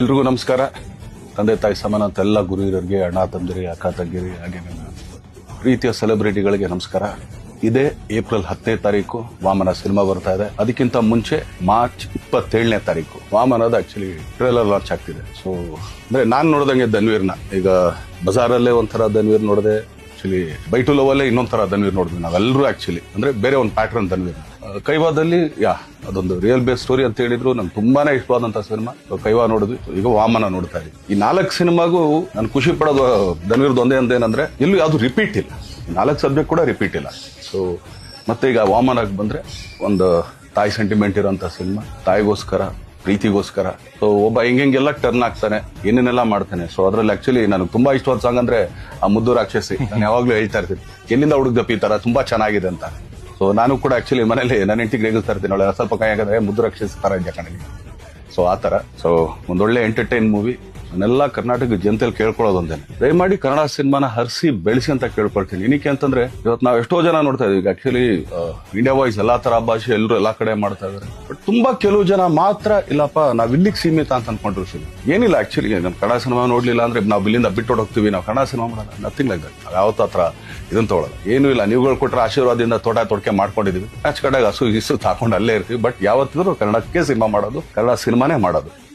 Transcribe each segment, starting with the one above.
ಎಲ್ರಿಗೂ ನಮಸ್ಕಾರ. ತಂದೆ ತಾಯಿ ಸಮಾನ ಅಂತ ಎಲ್ಲ ಗುರು ಇರೋರಿಗೆ ಅಣ್ಣ ತಂದಿರಿ ಅಕ್ಕ ತಂಗಿರಿ ಹಾಗೆ ಪ್ರೀತಿಯ ಸೆಲೆಬ್ರಿಟಿಗಳಿಗೆ ನಮಸ್ಕಾರ. ಇದೇ ಏಪ್ರಿಲ್ ಹತ್ತನೇ ತಾರೀಕು ವಾಮನ ಸಿನಿಮಾ ಬರ್ತಾ ಇದೆ. ಅದಕ್ಕಿಂತ ಮುಂಚೆ ಮಾರ್ಚ್ ಇಪ್ಪತ್ತೇಳನೇ ತಾರೀಕು ವಾಮನದ ಆಕ್ಚುಲಿ ಟ್ರೇಲರ್ ಲಾಂಚ್ ಆಗ್ತಿದೆ. ಸೊ ಅಂದ್ರೆ ನಾನು ನೋಡ್ದಂಗೆ ಧನ್ವೀರ್ನ. ಈಗ ಬಜಾರಲ್ಲೇ ಒಂಥರ ಧನ್ವೀರ್ ನೋಡಿದೆ ಆಕ್ಚುಲಿ ಬೈಟು ಲೋವಲ್ಲೇ ಇನ್ನೊಂಥರ ಧನ್ವೀರ್ ನೋಡಿದ್ವಿ ನಾವೆಲ್ಲರೂ ಆಕ್ಚುಲಿ ಅಂದ್ರೆ ಬೇರೆ ಒಂದು ಪ್ಯಾಟರ್ನ್ ಧನ್ವೀರ್ ಆ, ಕೈವಾದಲ್ಲಿ, ಯಾ, ಅದೊಂದು ರಿಯಲ್ ಬೇಸ್ ಸ್ಟೋರಿ ಅಂತ ಹೇಳಿದ್ರು. ನಂಗೆ ತುಂಬಾನೇ ಇಷ್ಟವಾದಂತ ಸಿನಿಮಾ. ಕೈವಾ ನೋಡಿದ್ವಿ ಈಗ ವಾಮನ ನೋಡ್ತಾ ಇದ್ವಿ ಈ ನಾಲ್ಕು ಸಿನಿಮಾಗೂ ನಾನು ಖುಷಿ ಪಡೋದು ಧನ್ವೀರ್ದು ಒಂದೇ ಅಂತ ಏನಂದ್ರೆ ಇಲ್ಲಿ ಯಾವುದು ರಿಪೀಟ್ ಇಲ್ಲ. ನಾಲ್ಕು ಸಬ್ಜೆಕ್ಟ್ ಕೂಡ ರಿಪೀಟ್ ಇಲ್ಲ. ಸೊ ಮತ್ತೆ ಈಗ ವಾಮನಕ್ಕೆ ಬಂದ್ರೆ, ಒಂದು ತಾಯಿ ಸೆಂಟಿಮೆಂಟ್ ಇರೋಂಥ ಸಿನಿಮಾ. ತಾಯಿಗೋಸ್ಕರ, ಪ್ರೀತಿಗೋಸ್ಕರ. ಸೊ ಒಬ್ಬ ಹೆಂಗೆಲ್ಲ ಟರ್ನ್ ಆಗ್ತಾನೆ, ಏನೇನೆಲ್ಲ ಮಾಡ್ತಾನೆ. ಸೊ ಅದ್ರಲ್ಲಿ ಆಕ್ಚುಲಿ ನನಗೆ ತುಂಬಾ ಇಷ್ಟವಾದ ಸಾಂಗ್ ಅಂದ್ರೆ, ಆ ಮುದ್ದು ರಾಕ್ಷಸಿ. ನಾನು ಯಾವಾಗ್ಲೂ ಹೇಳ್ತಾ ಇರ್ತೀನಿ. ಎಲ್ಲಿಂದ ಹುಡುಗಪ್ಪ ಈ ತರ? ತುಂಬಾ ಚೆನ್ನಾಗಿದೆ ಅಂತ. ಸೊ ನಾನು ಕೂಡ ಆಕ್ಚುಲಿ ಮನೇಲಿ ನನ್ನ ಹೆಂಡತಿಗೆ ರೇಗಿಸ್ತಾ ಇರ್ತೀನಿ ಅವಳು ಸ್ವಲ್ಪ ಕೈ ಹಾಕಿದ್ರೆ ಮುದ್ದು ರಕ್ಷಿಸ್ತಾರೆ ಕಣಗೆ ಸೊ ಆ ಥರ. ಸೊ ಒಂದೊಳ್ಳೆ ಎಂಟರ್ಟೈನ್ ಮೂವಿ ನಾನೆಲ್ಲ ಕರ್ನಾಟಕ ಜನತೆಯಲ್ಲಿ ಕೇಳ್ಕೊಳ್ಳೋದೊಂದೇನೆ ದಯಮಾಡಿ ಕನ್ನಡ ಸಿನಿಮಾನ ಹರಿಸಿ, ಬೆಳೆಸಿ ಅಂತ ಕೇಳ್ಕೊಳ್ತೀನಿ. ಏನಕ್ಕೆ ಅಂತಂದ್ರೆ, ಇವತ್ತು ನಾವು ಎಷ್ಟೋ ಜನ ನೋಡ್ತಾ ಇದೀವಿ ಆಕ್ಚುಲಿ ಇಂಡಿಯಾ ವಾಯ್ಸ್ ಎಲ್ಲಾ ತರ ಭಾಷೆ ಎಲ್ಲರೂ ಎಲ್ಲಾ ಕಡೆ ಮಾಡ್ತಾ ಇದಾರೆ. ಬಟ್ ತುಂಬಾ ಕೆಲವು ಜನ ಮಾತ್ರ, ಇಲ್ಲಪ್ಪ, ನಾವ್ ಇಲ್ಲಿಗೆ ಸೀಮಿತ ಅಂತ ಅನ್ಕೊಂಡ್ರು ಸಿನಿಮಾ ಏನಿಲ್ಲ ಆಕ್ಚುಲಿ ನಮ್ ಕನ್ನಡ ಸಿನಿಮಾ ನೋಡ್ಲಿಲ್ಲ ಅಂದ್ರೆ ನಾವು ಇಲ್ಲಿಂದ ಬಿಟ್ಟು ಹೋಗ್ತೀವಿ. ನಾವು ಕನ್ನಡ ಸಿನಿಮಾ ಮಾಡಲ್ಲ. ನಥಿಂಗ್ ಲೈಕ್ ದಟ್ ಯಾವತ್ತ ಹತ್ರ ಇದನ್ನ ತಗೊಳ್ಳಲ್ಲ ಏನು ಇಲ್ಲ. ನೀವುಗಳು ಕೊಟ್ಟರೆ ಆಶೀರ್ವಾದದಿಂದ ತೋಟ ತೊಡಕೆ ಮಾಡ್ಕೊಂಡಿದೀವಿ. ಮ್ಯಾಚ್ ಕಡೆಗೆ ಹಸು ಇಸು ಹಾಕೊಂಡು ಅಲ್ಲೇ ಇರ್ತೀವಿ. ಬಟ್ ಯಾವತ್ತಿದ್ರು ಕನ್ನಡಕ್ಕೆ ಸಿನಿಮಾ ಮಾಡೋದು, ಕನ್ನಡ ಸಿನಿಮಾನೇ ಮಾಡೋದು.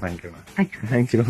Thank you thank you thank you